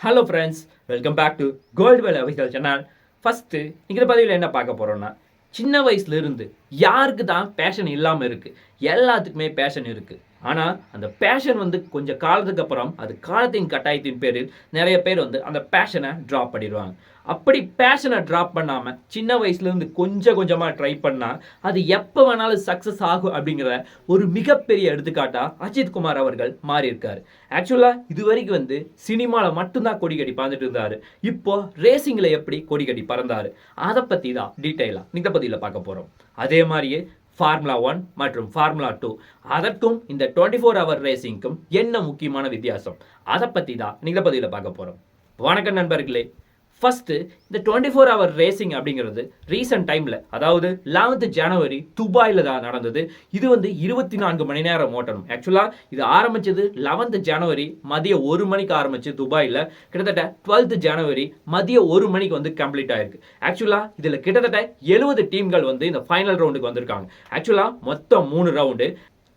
Hello friends welcome back to gold Vel official channel first இந்த பதவியில் என்ன பார்க்க போகிறோன்னா சின்ன வயசுலேருந்து யாருக்கு தான் பேஷன் இல்லாமல் இருக்குது எல்லாத்துக்குமே பேஷன் இருக்குது ஆனால் அந்த பேஷன் வந்து கொஞ்சம் காலத்துக்கு அப்புறம் அது காலத்தின் கட்டாயத்தின் பேரில் நிறைய பேர் வந்து அந்த பேஷனை ட்ராப் பண்ணிடுவாங்க. அப்படி பேஷனை ட்ராப் பண்ணாமல் சின்ன வயசுலேருந்து கொஞ்சம் கொஞ்சமாக ட்ரை பண்ணால் அது எப்போ வேணாலும் சக்ஸஸ் ஆகும் அப்படிங்கிற ஒரு மிகப்பெரிய எடுத்துக்காட்டாக அஜித் குமார் அவர்கள் மாறியிருக்கார். ஆக்சுவலாக இது வரைக்கும் வந்து சினிமாவில் மட்டும்தான் கொடிக்கடி பறந்துட்டு இருந்தார். இப்போ ரேசிங்கில் எப்படி கொடிக்கடி பறந்தார்? அதை பற்றி தான் டீட்டெயிலாக இந்த பதிவில் பார்க்க போகிறோம் அதே மாதிரியே ஃபார்முலா ஒன் மற்றும் ஃபார்முலா டூ அதற்கும் இந்த டுவெண்ட்டி ஃபோர் ஹவர் ரேசிங்க்கும் என்ன முக்கியமான வித்தியாசம்? அதை பற்றி தான் இந்த பதிவில் பார்க்க போகிறோம் வணக்கம் நண்பர்களே. ஃபஸ்ட்டு இந்த டுவெண்ட்டி ஃபோர் ஹவர் ரேசிங் அப்படிங்கிறது ரீசெண்ட் டைமில் அதாவது லெவன்த்து ஜனவரி துபாயில் தான் நடந்தது. இது வந்து இருபத்தி நான்கு மணி நேரம் ஓட்டணும் ஆக்சுவலாக இது ஆரம்பித்தது லெவன்த்து ஜனவரி மதியம் ஒரு மணிக்கு ஆரம்பிச்சு துபாயில். கிட்டத்தட்ட டுவெல்த்து ஜனவரி மதியம் ஒரு மணிக்கு வந்து கம்ப்ளீட் ஆயிருக்கு. ஆக்சுவலாக இதில் கிட்டத்தட்ட எழுபது டீம்கள் வந்து இந்த ஃபைனல் ரவுண்டுக்கு வந்திருக்காங்க. ஆக்சுவலாக மொத்தம் மூணு ரவுண்டு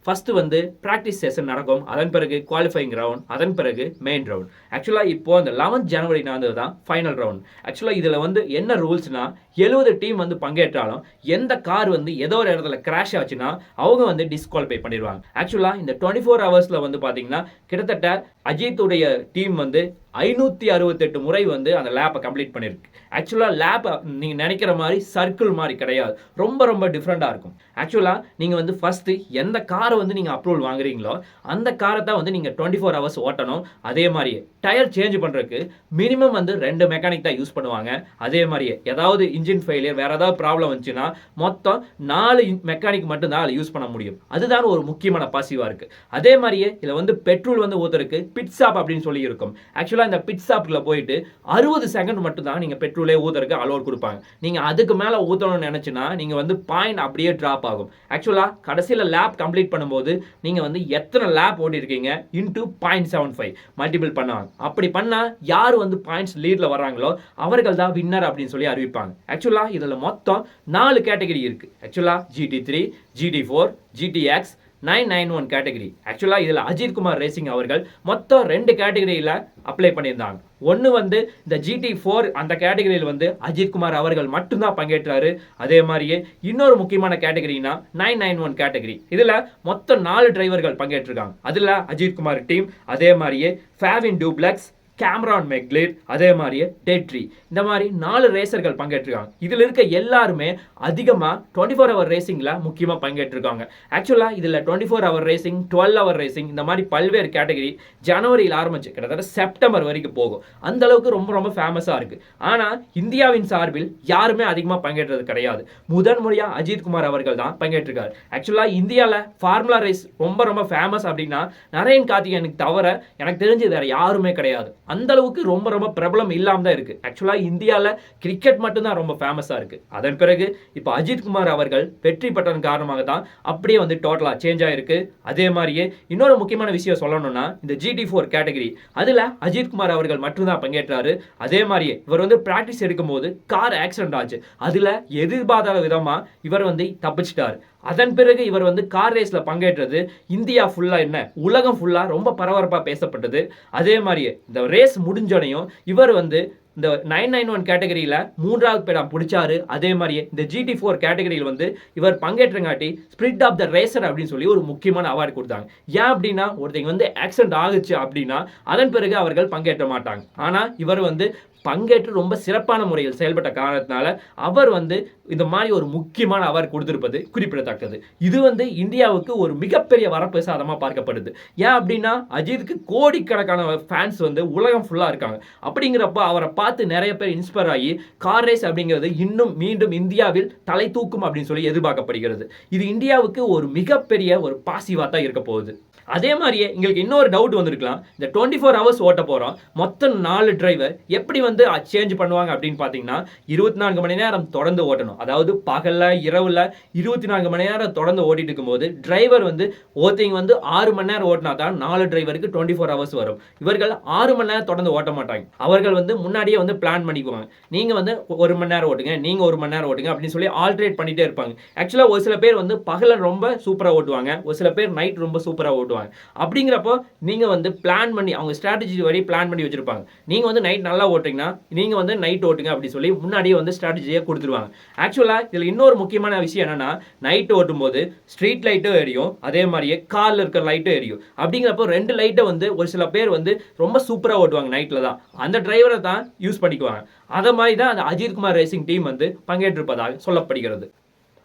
ஃபஸ்ட்டு வந்து ப்ராக்டிஸ் செஷன் நடக்கும். அதன் பிறகு குவாலிஃபைங் ரவுண்ட் அதன் பிறகு மெயின் ரவுண்ட் ஆக்சுவலாக இப்போது அந்த லெவன்த் ஜனவரி நடந்தது தான் ஃபைனல் ரவுண்ட் ஆக்சுவலாக இதில் வந்து என்ன ரூல்ஸ்னா எழுபது டீம் வந்து பங்கேற்றாலும் எந்த கார் வந்து ஏதோ ஒரு இடத்துல கிராஷ் ஆச்சுன்னா அவங்க வந்து டிஸ்குவாலிஃபை பண்ணிடுவாங்க. ஆக்சுவலாக இந்த டுவெண்ட்டி ஃபோர் ஹவர்ஸில் வந்து பார்த்தீங்கன்னா கிட்டத்தட்ட அஜித்துடைய டீம் வந்து ஐநூற்றி அறுபத்தெட்டு முறை வந்து அந்த லேப்பை கம்ப்ளீட் பண்ணியிருக்கு ஆக்சுவலாக லேப்பை நீங்கள் நினைக்கிற மாதிரி சர்க்கிள் மாதிரி கிடையாது. ரொம்ப ரொம்ப டிஃப்ரெண்ட்டாக இருக்கும். ஆக்சுவலாக நீங்கள் வந்து ஃபஸ்ட்டு எந்த காரை வந்து நீங்கள் அப்ரூவல் வாங்குறீங்களோ அந்த காரை தான் வந்து நீங்கள் டுவெண்ட்டி ஃபோர் ஹவர்ஸ் ஓட்டணும். அதே மாதிரியே. டயர் சேஞ்ச் பண்ணுறதுக்கு மினிமம் வந்து ரெண்டு மெக்கானிக் தான் யூஸ் பண்ணுவாங்க. அதே மாதிரியே ஏதாவது இன்ஜின் ஃபெயிலியர் வேறு ஏதாவது ப்ராப்ளம் வந்துச்சுன்னா மொத்தம் நாலு மெக்கானிக் மட்டும் தான் யூஸ் பண்ண முடியும். அதுதான் ஒரு முக்கியமான பாசிவாக இருக்குது அதே மாதிரியே இதில் வந்து பெட்ரோல் வந்து ஊற்றுறதுக்கு பிட் ஸ்டாப் அப்படின்னு சொல்லி இருக்கும். ஆக்சுவலாக இந்த பிட் ஸ்டாப்பில் போயிட்டு அறுபது செகண்ட் மட்டும் தான் நீங்கள் பெட்ரோலே ஊற்றுறதுக்கு அலோட் கொடுப்பாங்க. நீங்கள் அதுக்கு மேலே ஊற்றணும்னு நினச்சின்னா நீங்கள் வந்து பாயிண்ட் அப்படியே ட்ராப் ஆகும். ஆக்சுவலாக கடைசியில் லேப் கம்ப்ளீட் பண்ணும்போது நீங்கள் வந்து எத்தனை lap ஓட்டிருக்கீங்க? Into point seven five multiple பண்ணுவாங்க அப்படி பண்ணால் யார் வந்து பாயிண்ட்ஸ் லீடில் வர்றாங்களோ அவர்கள் தான் வின்னர் அப்படின்னு சொல்லி அறிவிப்பாங்க. ஆக்சுவலாக இதில் மொத்தம் நாலு கேட்டகரி இருக்குது ஆக்சுவலாக GT three GT four GTX nine nine one category ஆக்சுவலாக இதில் அஜித் குமார் ரேசிங் அவர்கள் மொத்தம் ரெண்டு கேட்டகரியில் அப்ளை பண்ணியிருந்தாங்க. ஒன்று வந்து இந்த ஜிடி ஃபோர் அந்த கேட்டகரியில் வந்து அஜித் குமார் அவர்கள் மட்டும்தான் பங்கேற்றாரு. அதே மாதிரியே இன்னொரு முக்கியமான கேட்டகரினா நைன் நைன் ஒன் கேட்டகரி இதில் மொத்தம் நாலு டிரைவர்கள் பங்கேற்றிருக்காங்க. அதில் அஜித் குமார் டீம் அதே மாதிரியே ஃபேவின் டூப்ளக்ஸ் கேம்ரான் மெக்லிட் அதே மாதிரியே டெட்ரி இந்த மாதிரி நாலு ரேசர்கள் பங்கேற்றிருக்காங்க. இதில் இருக்க எல்லாருமே அதிகமாக டுவெண்ட்டி ஃபோர் ஹவர் ரேசிங்கில் முக்கியமாக பங்கேற்றிருக்காங்க ஆக்சுவலாக இதில் twenty four hour racing twelve hour racing இந்த மாதிரி பல்வேறு கேட்டகரி ஜனவரியில் ஆரம்பிச்சு கிட்டத்தட்ட செப்டம்பர் வரைக்கும் போகும். அந்த அளவுக்கு ரொம்ப ரொம்ப ஃபேமஸாக இருக்குது ஆனால் இந்தியாவின் சார்பில் யாருமே அதிகமாக பங்கேற்றது கிடையாது. முதன் முறையாக அஜித் குமார் அவர்கள் தான் பங்கேற்றிருக்காரு. ஆக்சுவலாக இந்தியாவில் ஃபார்முலா ரேஸ் ரொம்ப ரொம்ப ஃபேமஸ் அப்படின்னா நரேன் கார்த்திகேயனுக்கு தவிர எனக்கு தெரிஞ்சு வேறு யாருமே கிடையாது. அந்த அளவுக்கு ரொம்ப ரொம்ப பிரபலம் இல்லாமல் தான் இருக்குது ஆக்சுவலாக இந்தியாவில் கிரிக்கெட் மட்டும்தான் ரொம்ப ஃபேமஸாக இருக்குது அதன் பிறகு இப்போ அஜித் குமார் அவர்கள் வெற்றி பெற்றதன் காரணமாக தான் அப்படியே வந்து டோட்டலாக சேஞ்ச் ஆயிருக்கு. அதே மாதிரியே இன்னொரு முக்கியமான விஷயம் சொல்லணும்னா இந்த ஜிடி ஃபோர் கேட்டகரி அதில் அஜித் குமார் அவர்கள் மட்டும்தான் பங்கேற்றாரு. அதே மாதிரியே இவர் வந்து ப்ராக்டிஸ் எடுக்கும்போது கார் ஆக்சிடென்ட் ஆச்சு. அதில் எதிர்பார்த்த விதமாக இவர் வந்து தப்பிச்சிட்டார். அதன் பிறகு இவர் வந்து கார் ரேஸில் பங்கேற்றது இந்தியா ஃபுல்லாக என்ன? உலகம் ஃபுல்லாக ரொம்ப பரபரப்பாக பேசப்பட்டது. அதே மாதிரியே இந்த ரேஸ் முடிஞ்சோனையும் இவர் வந்து இந்த நைன் நைன் ஒன் கேட்டகரியில் மூன்றாவது பேடம் பிடிச்சாரு. அதே மாதிரியே இந்த ஜிடி ஃபோர் கேட்டகரியில் வந்து இவர் பங்கேற்றங்காட்டி ஸ்பிரிட் ஆஃப் த ரேசர் அப்படின்னு சொல்லி ஒரு முக்கியமான அவார்டு கொடுத்தாங்க. ஏன் அப்படின்னா ஒருத்தங்க வந்து ஆக்சிடென்ட் ஆகுச்சு அப்படின்னா அதன் பிறகு அவர்கள் பங்கேற்ற மாட்டாங்க. ஆனால் இவர் வந்து பங்கேற்று ரொம்ப சிறப்பான முறையில் செயல்பட்ட காரணத்தினால அவர் வந்து இந்த மாதிரி ஒரு முக்கியமான அவர் கொடுத்திருப்பது குறிப்பிடத்தக்கது. இது வந்து இந்தியாவுக்கு ஒரு மிகப்பெரிய வரப்பிரசாதமாக பார்க்கப்படுது. ஏன் அப்படின்னா அஜித்துக்கு கோடிக்கணக்கான ஃபேன்ஸ் வந்து உலகம் ஃபுல்லாக இருக்காங்க. அப்படிங்கிறப்ப அவரை பார்த்து நிறைய பேர் இன்ஸ்பயர் ஆகி கார் ரேஸ் அப்படிங்கிறது இன்னும் மீண்டும் இந்தியாவில் தலை தூக்கும் அப்படின்னு சொல்லி எதிர்பார்க்கப்படுகிறது. இது இந்தியாவுக்கு ஒரு மிகப்பெரிய ஒரு பாசிவாக தான் இருக்க போகுது. அதே மாதிரியே எங்களுக்கு இன்னொரு டவுட் வந்திருக்கலாம். இந்த டுவெண்ட்டி ஃபோர் ஹவர்ஸ் ஓட்ட போகிறோம் மொத்தம் நாலு டிரைவர் எப்படி வந்து சேஞ்ச் பண்ணுவாங்க அப்படின்னு பார்த்தீங்கன்னா இருபத்தி நான்கு மணி நேரம் தொடர்ந்து ஓட்டணும். அதாவது பகலில் இரவில் இருபத்தி நான்கு மணி நேரம் தொடர்ந்து ஓட்டிட்டு இருக்கும்போது டிரைவர் வந்து ஓத்திங் வந்து ஆறு மணி நேரம் ஓட்டினா தான் நாலு டிரைவருக்கு டுவெண்ட்டி ஃபோர் ஹவர்ஸ் வரும். இவர்கள் ஆறு மணி நேரம் தொடர்ந்து ஓட்ட மாட்டாங்க. அவர்கள் வந்து முன்னாடியே வந்து பிளான் பண்ணிக்குவாங்க. நீங்கள் வந்து ஒரு மணி நேரம் ஓட்டுங்க நீங்கள் ஒரு மணி நேரம் ஓட்டுங்க அப்படின்னு சொல்லி ஆல்ட்ரேட் பண்ணிட்டே இருப்பாங்க. ஆக்சுவலாக ஒரு சில பேர் வந்து பகல ரொம்ப சூப்பராக ஓட்டுவாங்க. ஒரு சில பேர் நைட் ரொம்ப சூப்பராக ஓட்டுவாங்க. அப்படிங்கிறப்போ நீங்கள் வந்து பிளான் பண்ணி அவங்க ஸ்ட்ராட்டஜி வரை பிளான் பண்ணி வச்சுருப்பாங்க. நீங்கள் வந்து நைட் நல்லா பார்த்தீங்கன்னா நீங்கள் வந்து நைட் ஓட்டுங்க அப்படின்னு சொல்லி முன்னாடியே வந்து ஸ்ட்ராட்டஜியை கொடுத்துருவாங்க. ஆக்சுவலாக இதில் இன்னொரு முக்கியமான விஷயம் என்னென்னா நைட் ஓட்டும் போது ஸ்ட்ரீட் லைட்டும் எரியும் அதே மாதிரியே காலில் இருக்கிற லைட்டும் எரியும். அப்படிங்கிறப்போ ரெண்டு லைட்டை வந்து ஒரு சில பேர் வந்து ரொம்ப சூப்பராக ஓட்டுவாங்க நைட்டில் தான். அந்த டிரைவரை தான் யூஸ் பண்ணிக்குவாங்க. அதை மாதிரி தான் அந்த அஜித்குமார் ரேசிங் டீம் வந்து பங்கேற்றிருப்பதாக சொல்லப்படுகிறது.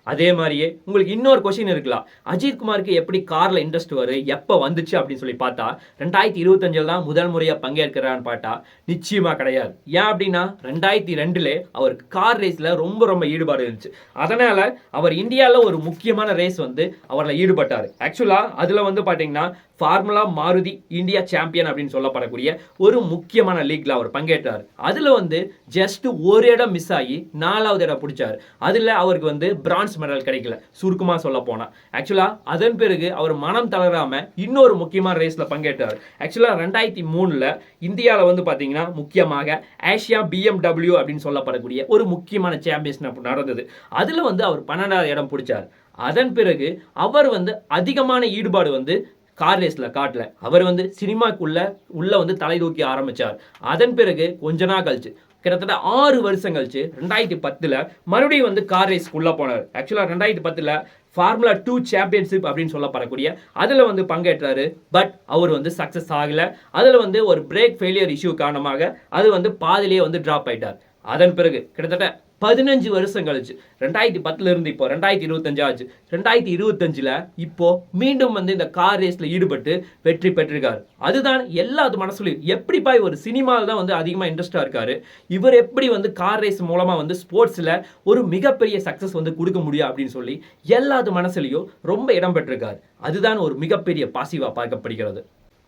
அதே மாதிரியே உங்களுக்கு இன்னொரு கொஷின் இருக்கலாம். அஜித் குமாருக்கு எப்படி காரில் இன்ட்ரெஸ்ட் வரும் எப்போ வந்துச்சு? அப்படின்னு சொல்லி பார்த்தா ரெண்டாயிரத்தி இருபத்தஞ்சில் தான் முதல் முறையாக பங்கேற்கிறான்னு பார்த்தா நிச்சயமாக கிடையாது. ஏன் அப்படின்னா ரெண்டாயிரத்தி ரெண்டில் அவருக்கு கார் ரேஸில் ரொம்ப ரொம்ப ஈடுபாடு இருந்துச்சு. அதனால் அவர் இந்தியாவில் ஒரு முக்கியமான ரேஸ் வந்து அவரில் ஈடுபட்டார். ஆக்சுவலாக அதில் வந்து பார்த்தீங்கன்னா ஃபார்முலா மாருதி இந்தியா சாம்பியன் அப்படின்னு சொல்லப்படக்கூடிய ஒரு முக்கியமான லீக்ல அவர் பங்கேற்றார். அதுல வந்து ஜஸ்ட் ஒரு இடம் மிஸ் ஆகி நாலாவது இடம் பிடிச்சார். அதுல அவருக்கு வந்து பிரான்ஸ் மெடல் கிடைக்கல. சுருக்கமாக சொல்ல போனா. ஆக்சுவலா அதன் பிறகு அவர் மனம் தளராம இன்னொரு முக்கியமான ரேஸ்ல பங்கேற்றார். ஆக்சுவலா ரெண்டாயிரத்தி மூணுல இந்தியாவில் வந்து பாத்தீங்கன்னா முக்கியமாக ஏஷியா பிஎம்டபிள்யூ அப்படின்னு சொல்லப்படக்கூடிய ஒரு முக்கியமான சாம்பியன்ஷிப் நடந்தது. அதுல வந்து அவர் பன்னெண்டாவது இடம் பிடிச்சார். அதன் பிறகு அவர் வந்து அதிகமான ஈடுபாடு வந்து கார் ரேஸில் காட்டல. அவர் வந்து சினிமாக்குள்ளே உள்ளே வந்து தலை தூக்கி ஆரம்பிச்சார். அதன் பிறகு கொஞ்ச நாள் கழிச்சு கிட்டத்தட்ட ஆறு வருஷம் கழிச்சு ரெண்டாயிரத்தி பத்தில் மறுபடியும் வந்து கார் ரேஸ்க்குள்ளே போனார். ஆக்சுவலாக ரெண்டாயிரத்தி பத்தில் ஃபார்முலா டூ சாம்பியன்ஷிப் அப்படின்னு சொல்லப்படக்கூடிய அதில் வந்து பங்கேற்றாரு. பட் அவர் வந்து சக்ஸஸ் ஆகலை. அதில் வந்து ஒரு பிரேக் ஃபெயிலியர் இஷ்யூ காரணமாக அது வந்து பாதிலேயே வந்து ட்ராப் ஆயிட்டார். அதன் பிறகு கிட்டத்தட்ட பதினஞ்சு வருஷம் கழிச்சு. ரெண்டாயிரத்தி பத்துல இருந்து இப்போ ரெண்டாயிரத்தி இருபத்தஞ்சு ஆச்சு. ரெண்டாயிரத்தி இருபத்தஞ்சுல இப்போ மீண்டும் வந்து இந்த கார் ரேஸ்ல ஈடுபட்டு வெற்றி பெற்றிருக்காரு. அதுதான் எல்லாத்து மனசுலையும். எப்படிப்பா ஒரு சினிமாவில் தான் வந்து அதிகமாக இன்ட்ரெஸ்டாக இருக்காரு? இவர் எப்படி வந்து கார் ரேஸ் மூலமாக வந்து ஸ்போர்ட்ஸில் ஒரு மிகப்பெரிய சக்ஸஸ் வந்து கொடுக்க முடியும் அப்படின்னு சொல்லி எல்லாத்து மனசுலையும் ரொம்ப இடம் பெற்றிருக்காரு. அதுதான் ஒரு மிகப்பெரிய பாசிவாக பார்க்கப்படுகிறது.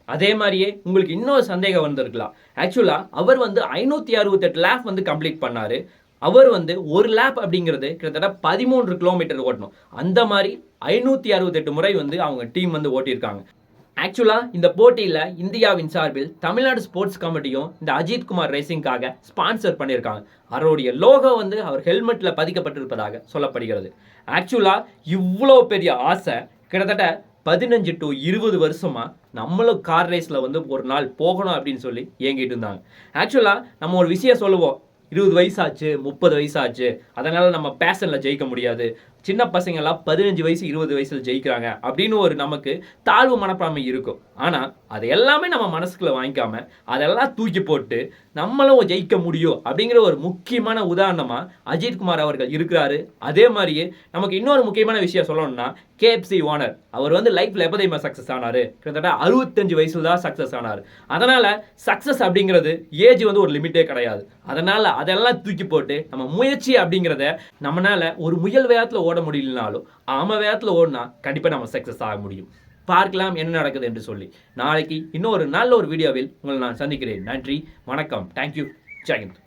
அதே மாதிரியே உங்களுக்கு இன்னொரு சந்தேகம் வந்திருக்கலாம். ஆக்சுவலாக அவர் வந்து ஐநூற்றி அறுபத்தெட்டு லேப் வந்து கம்ப்ளீட் பண்ணார். அவர் வந்து ஒரு லேப் அப்படிங்கிறது கிட்டத்தட்ட பதிமூன்று கிலோமீட்டர் ஓட்டணும். அந்த மாதிரி ஐநூற்றி அறுபத்தெட்டு முறை வந்து அவங்க டீம் வந்து ஓட்டியிருக்காங்க. ஆக்சுவலாக இந்த போட்டியில் இந்தியாவின் சார்பில் தமிழ்நாடு ஸ்போர்ட்ஸ் கமிட்டியும் இந்த அஜித் குமார் ரேசிங்காக ஸ்பான்சர் பண்ணியிருக்காங்க. அவருடைய லோகோ வந்து அவர் ஹெல்மெட்டில் பதிக்கப்பட்டிருப்பதாக சொல்லப்படுகிறது. ஆக்சுவலா இவ்வளோ பெரிய ஆசை கிட்டத்தட்ட பதினஞ்சு டு இருபது வருஷமாக நம்மளும் கார் ரேஸில் வந்து ஒரு நாள் போகணும் அப்படின்னு சொல்லி ஏங்கிட்டு இருந்தாங்க. ஆக்சுவலாக நம்ம ஒரு விஷயம் சொல்லுவோம். இருபது வயசாச்சு முப்பது வயசாச்சு அதனால நம்ம பேஷனில் ஜெயிக்க முடியாது. சின்ன பசங்கள்லாம் பதினஞ்சு வயசு இருபது வயசில் ஜெயிக்கிறாங்க அப்படின்னு ஒரு நமக்கு தாழ்வு மனப்பான்மை இருக்கும். ஆனால் அது எல்லாமே நம்ம மனசுக்குள்ள வாங்கிக்காம அதெல்லாம் தூக்கி போட்டு நம்மளும் ஜெயிக்க முடியும் அப்படிங்கிற ஒரு முக்கியமான உதாரணமாக அஜித்குமார் அவர்கள் இருக்கிறாரு. அதே மாதிரியே நமக்கு இன்னொரு முக்கியமான விஷயம் சொல்லணும்னா கேஎஃப்சி ஓனர். அவர் வந்து லைஃப்பில் எப்போ தெரியுமா சக்ஸஸ் ஆனாரு. கிட்டத்தட்ட அறுபத்தஞ்சு வயசுல தான் சக்ஸஸ் ஆனார். அதனால சக்ஸஸ் அப்படிங்கிறது ஏஜ் வந்து ஒரு லிமிட்டே கிடையாது. அதனால அதெல்லாம் தூக்கி போட்டு நம்ம முயற்சி அப்படிங்கிறத நம்மளால் ஒரு முயல் வேகத்தில் ஓட முடியலனாலும் ஆம வேகத்தில் ஓடினா கண்டிப்பா நம்ம சக்சஸ் ஆக முடியும். பார்க்கலாம் என்ன நடக்குது என்று சொல்லி. நாளைக்கு இன்னொரு நல்ல ஒரு வீடியோவில் உங்களை நான் சந்திக்கிறேன். நன்றி வணக்கம். தேங்க்யூ ஜெயந்த்